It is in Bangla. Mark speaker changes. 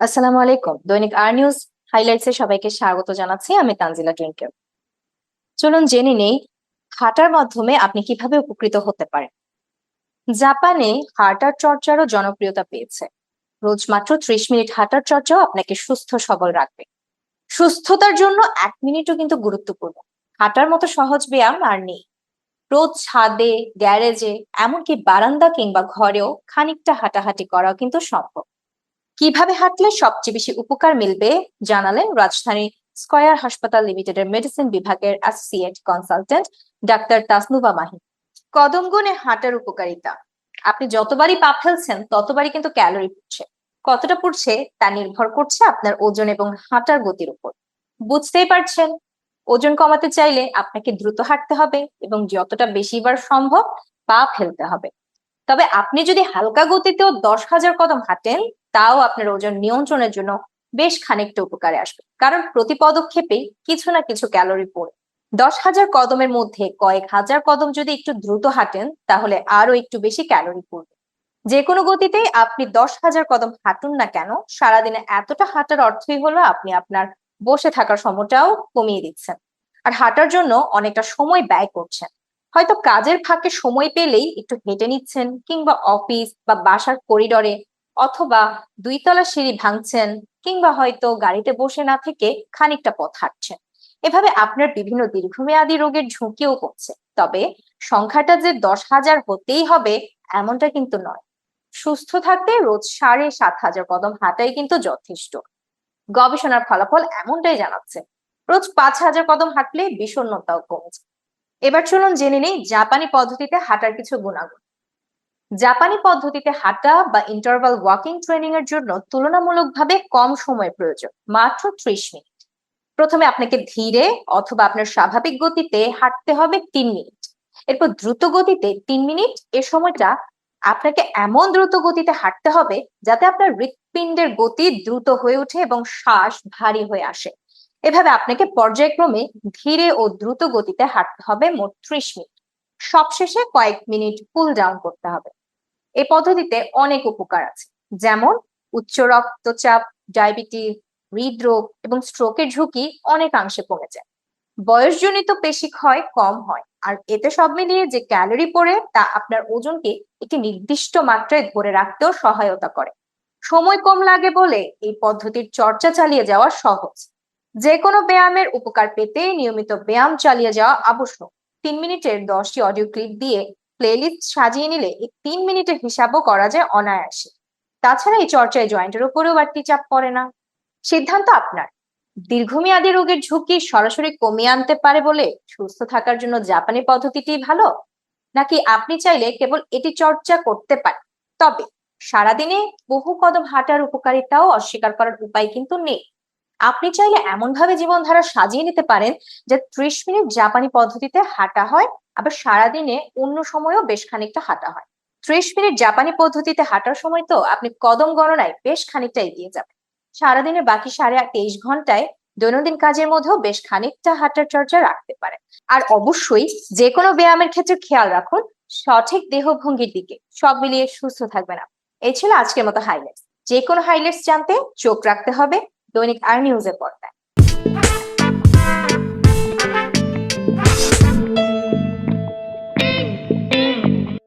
Speaker 1: আসসালামু আলাইকুম। দৈনিক আর নিউজ হাইলাইটসে সবাইকে স্বাগত জানাচ্ছি, আমি তানজিলা টুইঙ্কেল চলুন জেনে নেই, হাঁটার মাধ্যমে আপনি কীভাবে উপকৃত হতে পারেন। জাপানে হাঁটার চর্চারও জনপ্রিয়তা পেয়েছে। রোজ মাত্র ত্রিশ মিনিট হাঁটার চর্চাও আপনাকে সুস্থ, সবল রাখবে। সুস্থতার জন্য এক মিনিটও কিন্তু গুরুত্বপূর্ণ। হাঁটার মতো সহজ ব্যায়াম আর নেই। রোজ ছাদে, গ্যারেজে, এমনকি বারান্দা কিংবা ঘরেও খানিকটা হাঁটাহাঁটি করাও কিন্তু সম্ভব। কীভাবে হাঁটলে সবচেয়ে বেশি উপকার মিলবে জানালেন রাজধানী স্কয়ার হাসপাতাল লিমিটেডের মেডিসিন বিভাগের associate consultant doctor Tasnuba Mahi. কদম গুণে হাঁটার উপকারিতা। আপনি যতবারই পা ফেলছেন, ততবারই কিন্তু ক্যালোরি পড়ছে। কতটা পড়ছে তা নির্ভর করছে আপনার ওজন এবং হাঁটার গতির উপর। বুঝতেই পারছেন? ওজন কমাতে চাইলে আপনাকে দ্রুত হাঁটতে হবে এবং যতটা বেশিবার সম্ভব পা ফেলতে হবে। তবে আপনি যদি হালকা গতিতেও দশ হাজার কদম হাঁটেন তাও আপনার ওজন নিয়ন্ত্রণের জন্য বেশ খানিকটা উপকারে আসবে। কারণ প্রতি পদক্ষেপেই কিছু না কিছু ক্যালোরি পড়ে। দশ হাজার কদমের মধ্যে কয়েক হাজার কদম যদি একটু দ্রুত হাঁটেন, তাহলে আরও একটু বেশি ক্যালোরি পড়বে। যে কোনো গতিতেই আপনি দশ হাজার কদম হাঁটুন না কেন, সারাদিনে এতটা হাঁটার অর্থই হলো আপনি আপনার বসে থাকার সময়টাও কমিয়ে দিচ্ছেন। আর হাঁটার জন্য অনেকটা সময় ব্যয় করছেন। হয়তো কাজের ফাঁকে সময় পেলেই একটু হেঁটে নিচ্ছেন কিংবা অফিস বা বাসার করিডরে অথবা দুইতলা সিঁড়ি ভাঙছেন কিংবা হয়তো গাড়িতে বসে না থেকে খানিকটা পথ হাঁটছেন। এভাবে আপনার বিভিন্ন দীর্ঘমেয়াদী রোগের ঝুঁকিও কমছে তবে সংখ্যাটা যে দশ হাজার হতেই হবে এমনটা কিন্তু নয়। সুস্থ থাকতে রোজ সাড়ে সাত হাজার কদম হাঁটাই কিন্তু যথেষ্ট। গবেষণার ফলাফল এমনটাই জানাচ্ছে, রোজ পাঁচ হাজার কদম হাঁটলে বিষণ্ণতাও কমেছে। এবার চলুন জেনে নেই, জাপানি পদ্ধতিতে হাঁটার কিছু গুণাগুণ। জাপানি পদ্ধতিতে হাঁটা বা ইন্টারভাল ওয়াকিং ট্রেনিং এর জন্য তুলনামূলকভাবে কম সময় প্রয়োজন, মাত্র ত্রিশ মিনিট। প্রথমে আপনাকে ধীরে অথবা আপনার স্বাভাবিক গতিতে হাঁটতে হবে তিন মিনিট। এরপর দ্রুত গতিতে তিন মিনিট, এ সময়টা আপনাকে এমন দ্রুত গতিতে হাঁটতে হবে যাতে আপনার হৃৎপিণ্ডের গতি দ্রুত হয়ে ওঠে এবং শ্বাস ভারী হয়ে আসে। এভাবে আপনাকে পর্যায়ক্রমে ধীরে ও দ্রুত গতিতে হাঁটতে হবে মোট ত্রিশ মিনিট। সবশেষে কয়েক মিনিট কুল ডাউন করতে হবে। এই পদ্ধতিতে অনেক উপকার আছে। যেমন, উচ্চ রক্তচাপ, ডায়াবেটিস, হৃদরোগ এবং স্ট্রোকের ঝুঁকি অনেকাংশে কমে যায়। বয়সজনিত পেশি ক্ষয় কম হয়, আর এতে সব মিলিয়ে যে ক্যালোরি পড়ে তা আপনার ওজনকে একটি নির্দিষ্ট মাত্রায় ধরে রাখতেও সহায়তা করে। সময় কম লাগে বলে এই পদ্ধতির চর্চা চালিয়ে যাওয়া সহজ। যে কোনো ব্যায়ামের উপকার পেতে নিয়মিত ব্যায়াম চালিয়ে যাওয়া আবশ্যক। তিন মিনিটের দশটি অডিও ক্লিপ দিয়ে প্লেলিস্ট সাজিয়ে নিলে এই তিন মিনিটের হিসাবও করা যায় অনায়াসে। তাছাড়া এই চর্চায় জয়েন্টের উপরেও বাড়তি চাপ পড়ে না। সিদ্ধান্ত আপনার। দীর্ঘমেয়াদী রোগের ঝুঁকি সরাসরি কমিয়ে আনতে পারে বলে সুস্থ থাকার জন্য জাপানি পদ্ধতিটি ভালো? নাকি আপনি চাইলে কেবল এটি চর্চা করতে পারেন? তবে সারাদিনে বহু কদম হাঁটার উপকারিতাও অস্বীকার করার উপায় কিন্তু নেই। আপনি চাইলে এমন ভাবে জীবনধারা সাজিয়ে নিতে পারেন যে ত্রিশ মিনিট জাপানি পদ্ধতিতে হাঁটা হয় আবার সারাদিনে অন্য সময়ও বেশ খানিকটা হাঁটা হয়। ত্রিশ মিনিট জাপানি পদ্ধতিতে হাঁটার সময় তো আপনি কদম গণনায় বেশ খানিকটা এগিয়ে যাবেন। সারাদিনের বাকি সাড়ে তেইশ ঘন্টায় দৈনন্দিন কাজের মধ্যেও বেশ খানিকটা হাঁটার চর্চা রাখতে পারে আর অবশ্যই যে কোনো ব্যায়ামের ক্ষেত্রে খেয়াল রাখুন, সঠিক দেহভঙ্গির দিকে। সব মিলিয়ে সুস্থ থাকবেন আপনি। এই ছিল আজকের মতো হাইলাইটস যে কোনো হাইলাইটস জানতে চোখ রাখতে হবে। দৈনিক আর নিউজের পর্দায়